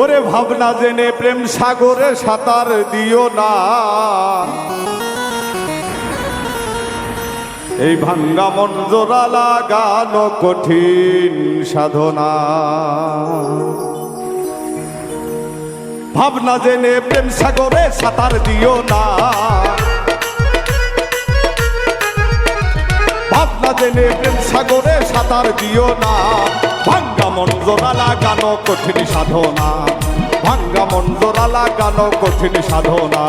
ওরে ভাবনা জেনে প্রেম সাগরে সাঁতার দিও না। এই ভাঙ্গা মন জোড়া লাগানো কঠিন সাধনা। ভাবনা জেনে প্রেম সাগরে সাঁতার দিও না। ভাবনা জেনে প্রেম সাগরে সাঁতার দিও না। ভাঙ্গা মন জোড়া লাগানো কঠিন সাধনা। ভাঙ্গা মন জোড়া লাগানো কঠিন সাধনা।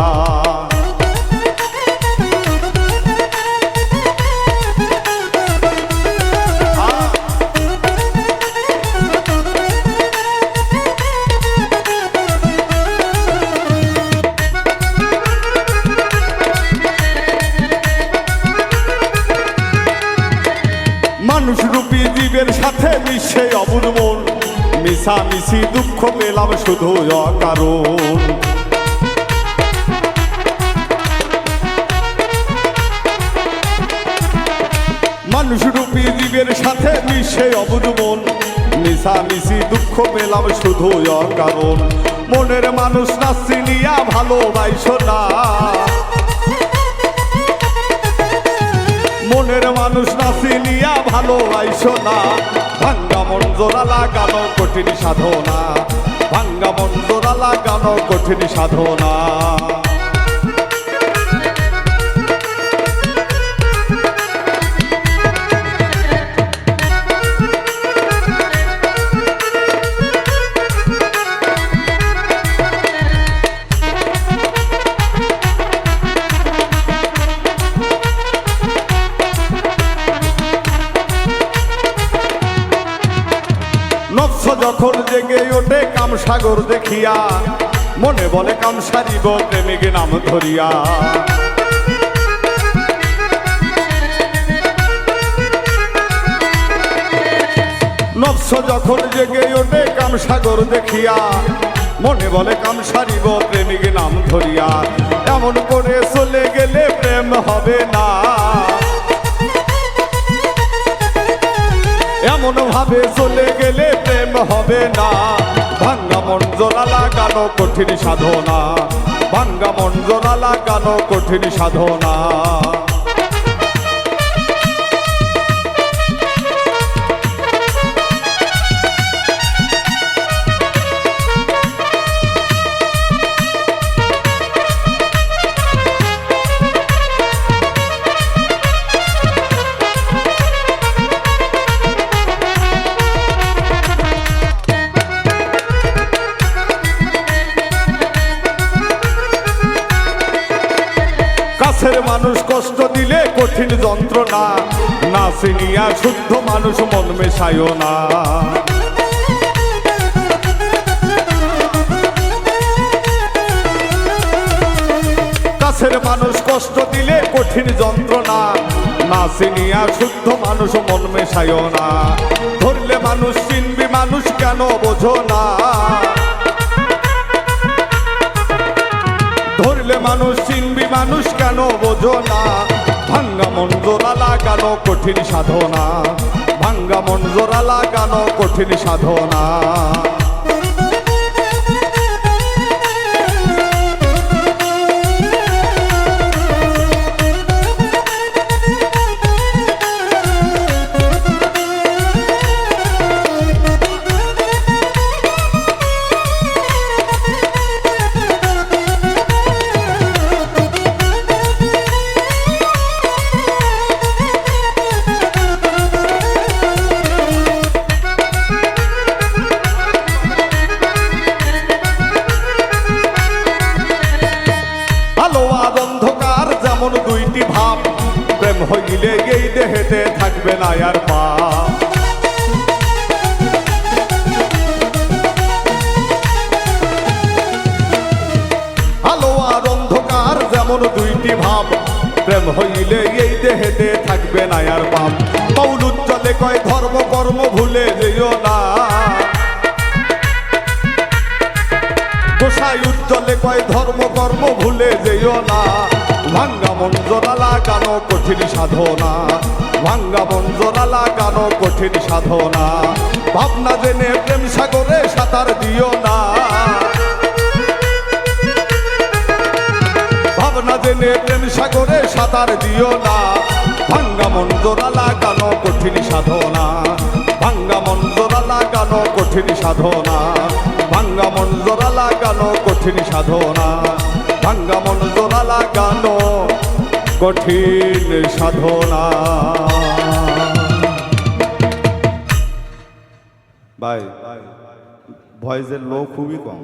মানুষ রূপী জীবের সাথে মিশে অবুর মন। মিশা মিশি দুঃখ পেলাম শুধু অকারণ। মানুষ রূপী জীবের সাথে মিশে অবুর মন। মিশা মিশি দুঃখ পেলাম শুধু অকারণ। মনের মানুষ না চিনিয়া ভালোবাইছো না। মনের মানুষ না চিনিয়া ভালো আইসো না। কঠিন সাধনা ভাঙ্গা জোড়া লাগানো কঠিন সাধনা। যখন জেগে ওঠে কামসাগর দেখিয়া। মনে বলে কাম সারিব প্রেমিক নাম ধরিয়া। নফস যখন জেগে ওঠে কামসাগর দেখিয়া, মনে বলে কাম সারিব প্রেমিক নাম ধরিয়া। এমন করে চলে গেলে প্রেম হবে না। এমন ভাবে চলে হবে না। ভাঙ্গা জোড়া লাগানো কঠিন সাধনা। ভাঙ্গা জোড়া লাগানো কঠিন সাধনা। কাছের মানুষ কষ্ট দিলে কঠিন যন্ত্রণা। না চিনিয়া শুদ্ধ মানুষ মন মেশায় না। কাছের মানুষ কষ্ট দিলে কঠিন যন্ত্রণা। না চিনিয়া শুদ্ধ মানুষ মন মেশায় না। ধরলে মানুষ চিনবি, মানুষ কেন বোঝো না। মানুষ চিনবি মানুষ কেন বোঝো না? ভাঙ্গা মন জোড়া লাগানো কঠিন সাধনা। ভাঙ্গা মন জোড়া লাগানো কঠিন সাধনা। হইলে এই দেহেতে থাকবে না আর পাপ আলো আর অন্ধকার যেমন দুইটি ভাব, প্রেম হইলে এই দেহেতে থাকবে না আর পাপ। মৌল উজ্জ্বলে কয়, ধর্ম কর্ম ভুলে যেও না। গোসাই উজ্জ্বলে কয়, ধর্ম কর্ম ভুলে যেও না। ভাঙ্গা জোড়া লাগানো কঠিন সাধনা। ভাঙ্গা জোড়া লাগানো কঠিন সাধনা। ভাবনা জেনে প্রেম সাগরে সাঁতার দিও না। ভাবনা জেনে প্রেম সাগরে সাঁতার দিও না। ভাঙ্গা জোড়া লাগানো কঠিন সাধনা। ভাঙ্গা জোড়া লাগানো কঠিন সাধনা। ভাঙ্গা জোড়া লাগানো কঠিন সাধনা। ভাঙ্গা জোড়া লাগানো কঠিন সাধনা। ভাই ভয়েসের লো খুবই কম।